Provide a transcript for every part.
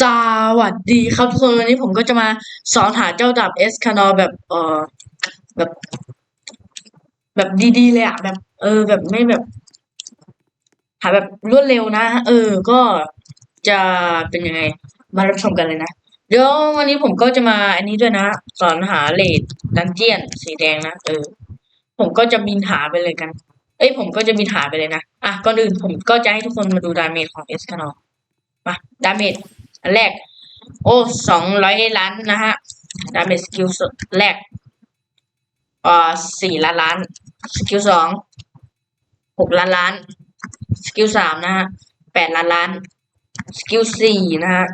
สวัสดีครับทุกคนวันนี้ผมก็จะมาสอนหาเจ้าดาบเอสคานอแบบเออแบบ แบบดีๆเลยอะแบบ เออ แบบไม่แบบ หาแบบรวดเร็วนะ เออ ก็จะเป็นยังไง มารับชมกันเลยนะเดี๋ยววันนี้ผมก็จะมาอันนี้ด้วยนะ สอนหาเลดดันเจียน สีแดงนะเออ ผมก็จะบินหาไปเลยกัน เอ้ยผมก็จะบินหาไปเลยนะอะก่อนอื่นผมก็จะให้ทุกคนมาดูดาเมจของเอสคานอมาดาเมจ อันแรก โอ้สองร้อยล้านนะฮะดาเมจสกิลแรกอ่าสี่ล้านล้าน สกิลสองหกล้านล้าน สกิลสามนะฮะแปดล้านล้าน สกิลสี่นะฮะ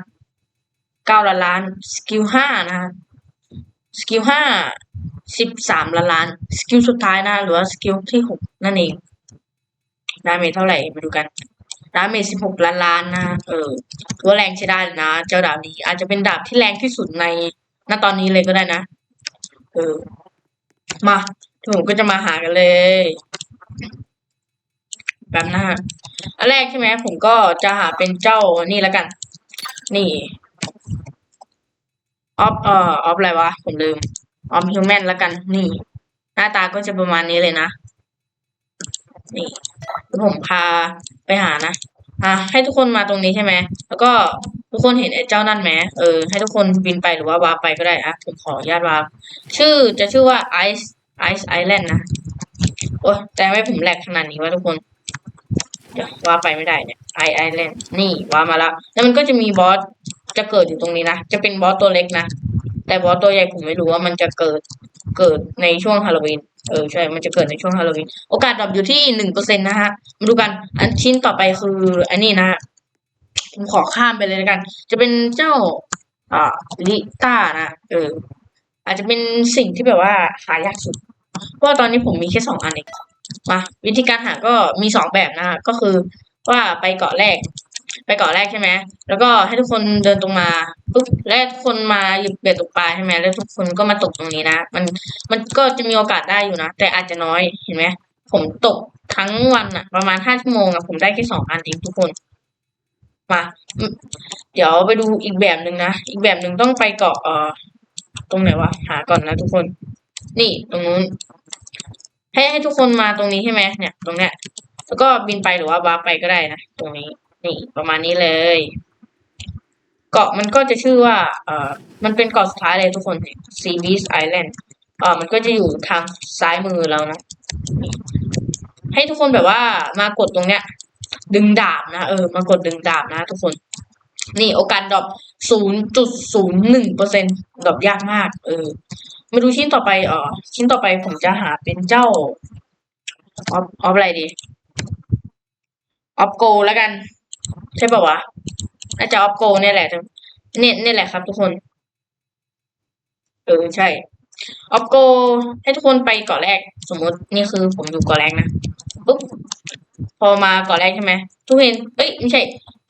เก้าล้านล้าน สกิลห้านะฮะสกิลห้าสิบสามล้านล้าน สกิลสุดท้ายนะหรือว่าสกิลที่หกนั่นเองดาเมจเท่าไหร่มาดูกัน ดาเมจสิบหกล้านล้านนะเออถือว่าแรงใช้ได้เลยนะ เจ้าดาบนี้ อาจจะเป็นดาบที่แรงที่สุดในณตอนนี้เลยก็ได้นะ เออ มาผมก็จะมาหากันเลยแบบนะฮะอันแรกใช่ไหมผมก็จะหาเป็นเจ้านี่แล้วกัน นี่ออฟเอ่อออฟอะไรวะ ผมลืมออฟฮิวแมนแล้วกัน นี่ หน้าตาก็จะประมาณนี้เลยนะ นี่ผมพา ไปหานะอะให้ทุกคนมาตรงนี้ใช่ไหม แล้วก็ทุกคนเห็นไอ้เจ้านั่นไหมเออ ให้ทุกคนบินไปหรือว่าวาร์ปไปก็ได้อะผมขออนุญาตวาร์ปชื่อจะชื่อว่า Ice Ice Island นะ โอ้ยแต่ไม่ผมแหลกขนาดนี้วะทุกคนเดี๋ยววาร์ปไปไม่ได้เนี่ย I Island นี่วาร์ปมาแล้ว แล้วมันก็จะมีบอสจะเกิดอยู่ตรงนี้นะ จะเป็นบอสตัวเล็กนะ แต่บอสตัวใหญ่ผมไม่รู้ว่ามันจะเกิดเกิดในช่วงฮาโลวีน เออใช่ มันจะเกิดในช่วงฮาโลวีนโอกาสดรอปอยู่ที่หนึ่งเปอร์เซ็นต์นะฮะมาดูกัน อันชิ้นต่อไปคืออันนี้นะฮะผมขอข้ามไปเลยแล้วกัน จะเป็นเจ้าอ่าลิต้านะเออ อาจจะเป็นสิ่งที่แบบว่าหายากสุดเพราะตอนนี้ผมมีแค่สองอันเองมาวิธีการหาก็มีสองแบบนะฮะก็คือว่าไปเกาะแรก ไปเกาะแรกใช่ไหมแล้วก็ให้ทุกคนเดินตรงมาปุ๊บแล้วทุกคนมาหยุดเบ็ดตกปลาใช่ไหมแล้วทุกคนก็มาตกตรงนี้นะ มันมันก็จะมีโอกาสได้อยู่นะ แต่อาจจะน้อยเห็นไหมผมตกทั้งวันอะประมาณห้าชั่วโมงอะผมได้แค่สองอันเองทุกคน มา เดี๋ยวไปดูอีกแบบหนึ่งนะ อีกแบบหนึ่งต้องไปเกาะเอ่อตรงไหนวะหาก่อนนะทุกคน นี่ตรงนู้นให้ให้ทุกคนมาตรงนี้ใช่ไหมเนี่ย ตรงเนี้ยแล้วก็บินไปหรือว่าวาร์ไปก็ได้นะตรงนี้ นี่ประมาณนี้เลย เกาะมันก็จะชื่อว่า เอ่อ มันเป็นเกาะสุดท้ายเลยทุกคน Sea Beach Island เอ่อมันก็จะอยู่ทางซ้ายมือเรานะ ให้ทุกคนแบบว่ามากดตรงเนี้ย ดึงดาบนะเออมากดดึงดาบนะ ทุกคน นี่โอกาสดรอปศูนย์จุดศูนย์หนึ่งเปอร์เซ็นต์ดรอปยากมาก เออมาดูชิ้นต่อไปเออชิ้นต่อไปผมจะหาเป็นเจ้าออฟออฟอะไรดีออฟโกแล้วกัน ใช่ป่าวะน่าจะออฟโกเนี่ยแหละเนี่ยเนี่ยแหละครับทุกคน เออใช่ออฟโกให้ทุกคนไปเกาะแรก สมมตินี่คือผมอยู่เกาะแรกนะปุ๊บพอมาเกาะแรกใช่ไหมทุกเห็นเอ้ยไม่ใช่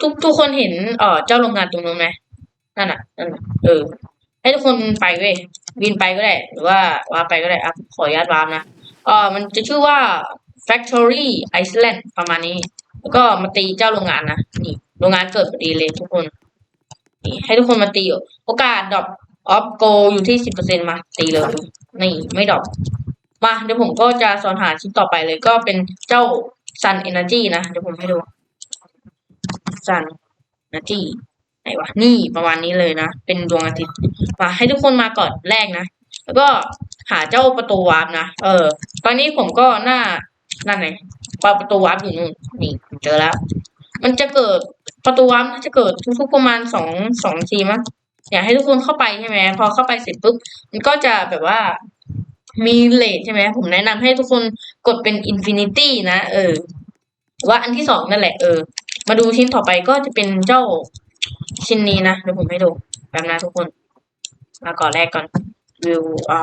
ทุกทุกคนเห็นเออเจ้าโรงงานตรงนู้นไหมนั่นน่ะนั่นน่ะเออ ให้ทุกคนไปเว้ยบินไปก็ได้ หรือว่าว่าไปก็ได้อะขออนุญาตวามนะเออมันจะชื่อว่า Factory Iceland ประมาณนี้ แล้วก็มาตีเจ้าโรงงานนะนี่โรงงานเกิดพอดีเลยทุกคน นี่ ให้ทุกคนมาตีโอกาสดรอปออฟโกอยู่ที่สิบเปอร์เซ็นมาตีเลยนี่ไม่ดรอปมาเดี๋ยวผมก็จะสอนหาชิ้นต่อไปเลยก็เป็นเจ้า Sun Energy นะเดี๋ยวผมให้ดู Sun Energy ไหนวะนี่ประมาณนี้เลยนะ เป็นดวงอาทิตย์มาให้ทุกคนมาก่อนแรกนะ แล้วก็หาเจ้าประตูวาร์ปนะ เออ ตอนนี้ผมก็หน้านั่นไง ประตูวาร์ปอยู่นู่นนี่ผมเจอแล้ว มันจะเกิดประตูวาร์ปจะเกิดทุกๆประมาณสองสองนาทีมั้งอยากให้ทุกคนเข้าไปใช่ไหมพอเข้าไปเสร็จปุ๊บมันก็จะแบบว่ามีเลทใช่ไหมผมแนะนำให้ทุกคนกดเป็นอินฟินิตี้นะเออว่าอันที่สองนั่นแหละเออ มาดูชิ้นต่อไปก็จะเป็นเจ้าชิ้นนี้นะเดี๋ยวผมให้ดูแป๊บนะทุกคน มาก่อนแรกก่อนวิวอ่า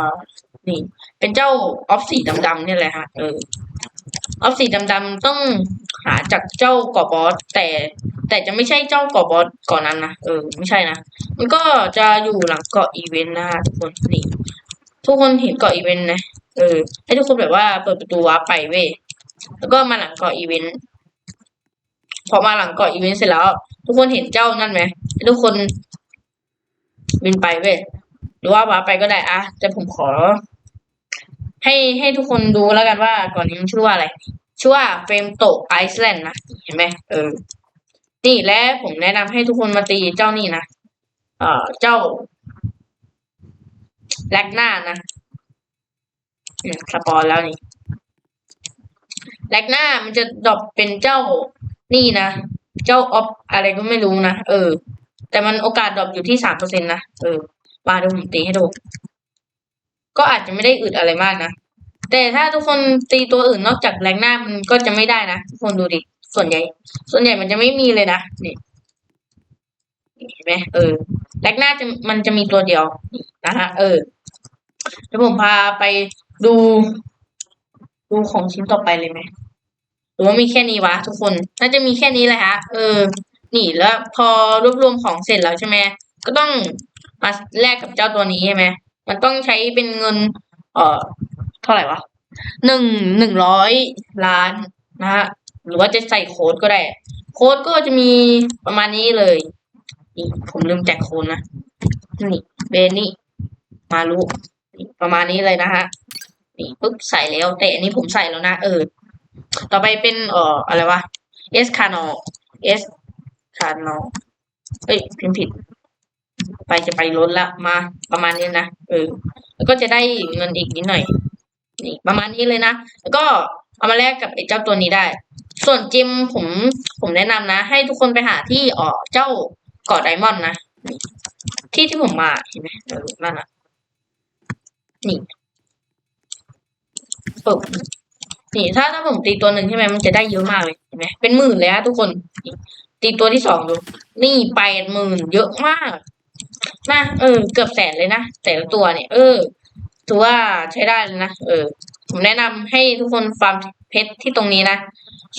นี่ เป็นเจ้าออฟสีดำๆเนี่ยแหละฮะเออ ออฟสีดำๆต้องหาจากเจ้ากอบอสแต่แต่จะไม่ใช่เจ้ากอบอสก่อนนั้นนะเออไม่ใช่นะมันก็จะอยู่หลังเกาะอีเวนต์นะฮะทุกคนนี่ทุกคนเห็นเกาะอีเวนต์นะเออให้ทุกคนแบบว่าเปิดประตูวาร์ปไปเว้ยแล้วก็มาหลังเกาะอีเวนต์พอมาหลังเกาะอีเวนต์เสร็จแล้ว ทุกคนเห็นเจ้านั่นไหมทุกคนบินไปเว้ยหรือว่าว้าไปก็ได้อะแต่ผมขอ ให้ให้ทุกคนดูแล้วกันว่าก่อนนี้มันชื่อว่าอะไร ชื่อว่าเฟรมโตไอซ์แลนด์นะเห็นไหมเออ นี่และผมแนะนำให้ทุกคนมาตีเจ้านี่นะเอ่อเจ้าแลกหน้านะสปอยแล้วนี่แลกหน้ามันจะดรอปเป็นเจ้านี่นะ เจ้าออฟอะไรก็ไม่รู้นะ เออ แต่มันโอกาสดรอปอยู่ที่สามเปอร์เซ็นต์นะ เออมาดูผมตีให้ดู ก็อาจจะไม่ได้อึดอะไรมากนะ แต่ถ้าทุกคนตีตัวอื่นนอกจากแรงหน้ามันก็จะไม่ได้นะทุกคนดูดิ ส่วนใหญ่ ส่วนใหญ่มันจะไม่มีเลยนะนี่เห็นไหมเออแรงหน้าจะมันจะมีตัวเดียวนะฮะเออเดี๋ยวผมพาไปดู ดูของชิ้นต่อไปเลยไหมหรือว่ามีแค่นี้วะทุกคน น่าจะมีแค่นี้แหละฮะเออ นี่แล้วพอรวบรวมของเสร็จแล้วใช่ไหมก็ต้องมาแลกกับเจ้าตัวนี้ใช่ไหม มันต้องใช้เป็นเงิน เอ่อ เท่าไหร่วะหนึ่งหนึ่งร้อยล้านนะฮะหรือว่าจะใส่โค้ดก็ได้ โค้ดก็จะมีประมาณนี้เลยนี่ผมลืมแจกโค้ดนะนี่เบนนี่มารู้นี่ประมาณนี้เลยนะฮะนี่ปุ๊บใส่แล้ว แต่อันนี้ผมใส่แล้วนะเออ ต่อไปเป็นเอ่ออะไรวะ S คานอ S คานอเอ้ยพิมพ์ผิด ไปจะไปล้นละมาประมาณนี้นะเออแล้วก็จะได้เงินอีกนิดหน่อยนี่ประมาณนี้เลยนะแล้วก็เอามาแลกกับไอ้เจ้าตัวนี้ได้ ส่วนจิมผมผมแนะนำนะ ให้ทุกคนไปหาที่เอ่อเจ้าเกาะไดมอนด์นะนที่ที่ผมมาเห็นไหมเออนั่นน่ะนี่ปึ๊บนี่ถ้าถ้าผมตีตัวหนึ่งใช่ไหมมันจะได้เยอะมากเลยเห็นไหมเป็นหมื่นเลยฮะทุกคนตีตัวที่สองดู นี่แปดหมื่นเยอะมาก นะเออ เกือบแสนเลยนะแต่ละตัวเนี่ย เออถือว่าใช้ได้เลยนะเออ ผมแนะนำให้ทุกคนฟาร์มเพชรที่ตรงนี้นะ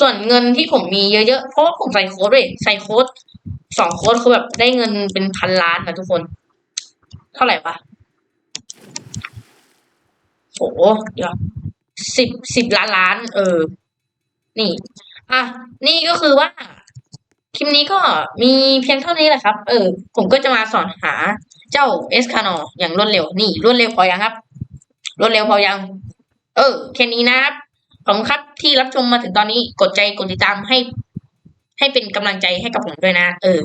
ส่วนเงินที่ผมมีเยอะๆ เพราะผมใส่โค้ดเลยใส่โค้ดสองโค้ดคือแบบได้เงินเป็นพันล้านนะทุกคน เท่าไหร่ปะโหเดี๋ยวสิบสิบล้านล้าน เออ นี่ อะ นี่ก็คือว่า คลิปนี้ก็มีเพียงเท่านี้แหละครับ เออ ผมก็จะมาสอนหาเจ้าเอสคานออย่างรวดเร็ว นี่รวดเร็วพอยังครับ รวดเร็วพอยัง เออ แค่นี้นะครับ ขอบคุณครับที่รับชมมาถึงตอนนี้ กดใจ กดติดตามให้ ให้เป็นกำลังใจให้กับผมด้วยนะ เออ